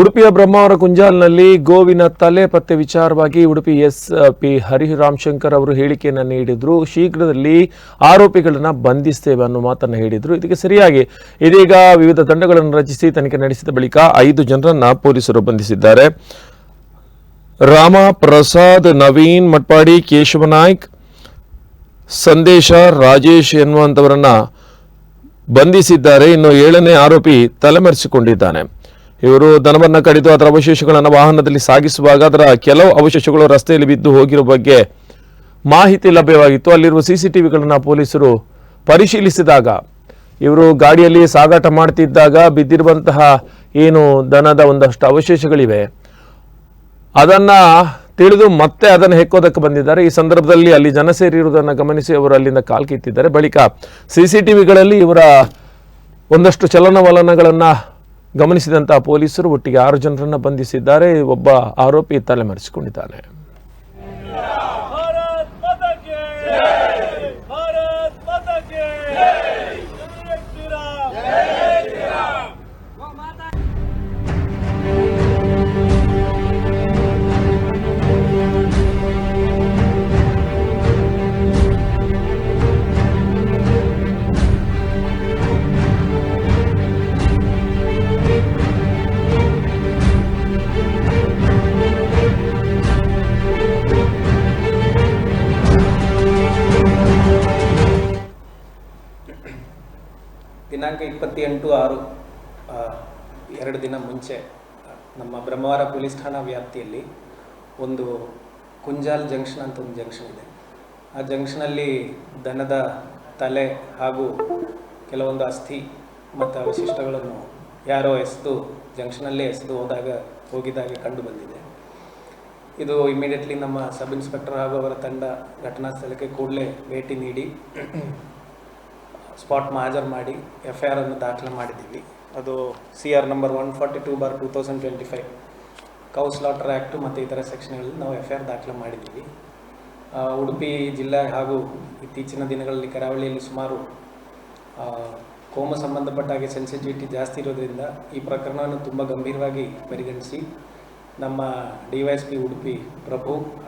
ಉಡುಪಿಯ ಬ್ರಹ್ಮಾವರ ಕುಂಜಾಲ್ನಲ್ಲಿ ಗೋವಿನ ತಲೆ ಪತ್ತೆ ವಿಚಾರವಾಗಿ ಉಡುಪಿ ಎಸ್ ಪಿ ಹರಿರಾಮ್ ಶಂಕರ್ ಅವರು ಹೇಳಿಕೆಯನ್ನು ನೀಡಿದ್ರು. ಶೀಘ್ರದಲ್ಲಿ ಆರೋಪಿಗಳನ್ನು ಬಂಧಿಸ್ತೇವೆ ಅನ್ನೋ ಮಾತನ್ನು ಹೇಳಿದ್ರು. ಇದಕ್ಕೆ ಸರಿಯಾಗಿ ಇದೀಗ ವಿವಿಧ ತಂಡಗಳನ್ನು ರಚಿಸಿ ತನಿಖೆ ನಡೆಸಿದ ಬಳಿಕ ಐದು ಜನರನ್ನು ಪೊಲೀಸರು ಬಂಧಿಸಿದ್ದಾರೆ. ರಾಮ ಪ್ರಸಾದ್ ನವೀನ್ ಮಟ್ಪಾಡಿ, ಕೇಶವ ನಾಯ್ಕ್, ಸಂದೇಶ, ರಾಜೇಶ್ ಎನ್ನುವಂಥವರನ್ನು ಬಂಧಿಸಿದ್ದಾರೆ. ಇನ್ನು ಏಳನೇ ಆರೋಪಿ ತಲೆಮರೆಸಿಕೊಂಡಿದ್ದಾನೆ. ಇವರು ದನವನ್ನು ಕಡಿದು ಅದರ ಅವಶೇಷಗಳನ್ನು ವಾಹನದಲ್ಲಿ ಸಾಗಿಸುವಾಗ ಅದರ ಕೆಲವು ಅವಶೇಷಗಳು ರಸ್ತೆಯಲ್ಲಿ ಬಿದ್ದು ಹೋಗಿರುವ ಬಗ್ಗೆ ಮಾಹಿತಿ ಲಭ್ಯವಾಗಿತ್ತು. ಅಲ್ಲಿರುವ ಸಿಸಿಟಿವಿಗಳನ್ನು ಪೊಲೀಸರು ಪರಿಶೀಲಿಸಿದಾಗ, ಇವರು ಗಾಡಿಯಲ್ಲಿ ಸಾಗಾಟ ಮಾಡ್ತಿದ್ದಾಗ ಬಿದ್ದಿರುವಂತಹ ಏನು ದನದ ಒಂದಷ್ಟು ಅವಶೇಷಗಳಿವೆ. ಅದನ್ನ ತಿಳಿದು ಮತ್ತೆ ಅದನ್ನು ಹೆಕ್ಕೋದಕ್ಕೆ ಬಂದಿದ್ದಾರೆ. ಈ ಸಂದರ್ಭದಲ್ಲಿ ಅಲ್ಲಿ ಜನ ಸೇರಿರುವುದನ್ನು ಗಮನಿಸಿ ಅವರು ಅಲ್ಲಿಂದ ಕಾಲ್ ಕಿತ್ತಿದ್ದಾರೆ ಬಳಿಕ ವಿಗಳಲ್ಲಿ ಇವರ ಒಂದಷ್ಟು ಚಲನವಲನಗಳನ್ನ ಗಮನಿಸಿದಂತಹ ಪೊಲೀಸರು ಒಟ್ಟಿಗೆ ಆರು ಜನರನ್ನು ಬಂಧಿಸಿದ್ದಾರೆ. ಒಬ್ಬ ಆರೋಪಿ ತಲೆಮರೆಸಿಕೊಂಡಿದ್ದಾನೆ. ದಿನಾಂಕ ಇಪ್ಪತ್ತೆಂಟು ಆರು ಎರಡು ದಿನ ಮುಂಚೆ ನಮ್ಮ ಬ್ರಹ್ಮವಾರ ಪೊಲೀಸ್ ಠಾಣಾ ವ್ಯಾಪ್ತಿಯಲ್ಲಿ ಒಂದು ಕುಂಜಾಲ್ ಜಂಕ್ಷನ್ ಅಂತ ಒಂದು ಜಂಕ್ಷನ್ ಇದೆ. ಆ ಜಂಕ್ಷನಲ್ಲಿ ದನದ ತಲೆ ಹಾಗೂ ಕೆಲವೊಂದು ಅಸ್ಥಿ ಮತ್ತು ಅವಶಿಷ್ಟಗಳನ್ನು ಯಾರೋ ಎಸೆದು ಜಂಕ್ಷನಲ್ಲೇ ಎಸೆದು ಹೋದಾಗ, ಹೋಗಿದ್ದಾಗೆ ಕಂಡು ಬಂದಿದೆ. ಇದು ಇಮಿಡಿಯೇಟ್ಲಿ ನಮ್ಮ ಸಬ್ ಇನ್ಸ್ಪೆಕ್ಟರ್ ಹಾಗೂ ಅವರ ತಂಡ ಘಟನಾ ಸ್ಥಳಕ್ಕೆ ಕೂಡಲೇ ಭೇಟಿ ನೀಡಿ ಸ್ಪಾಟ್ ಮಾಜರ್ ಮಾಡಿ ಎಫ್ ಐ ಆರನ್ನು ದಾಖಲೆ ಮಾಡಿದ್ದೀವಿ. ಅದು C R number one forty two bar two thousand twenty five. Cows slaughter act ಮತ್ತು ಇತರ ಸೆಕ್ಷನ್ಗಳಲ್ಲಿ ನಾವು ಎಫ್ ಐ ಆರ್ ದಾಖಲೆ ಮಾಡಿದ್ದೀವಿ. ಉಡುಪಿ ಜಿಲ್ಲೆ ಹಾಗೂ ಇತ್ತೀಚಿನ ದಿನಗಳಲ್ಲಿ ಕರಾವಳಿಯಲ್ಲಿ ಸುಮಾರು ಕೋಮ ಕೋಮು ಸಂಬಂಧಪಟ್ಟ ಹಾಗೆ ಸೆನ್ಸಿಟಿವಿಟಿ ಜಾಸ್ತಿ ಇರೋದ್ರಿಂದ ಈ ಪ್ರಕರಣವನ್ನು ತುಂಬ ಗಂಭೀರವಾಗಿ ಪರಿಗಣಿಸಿ ನಮ್ಮ D Y S P Udupi Prabhu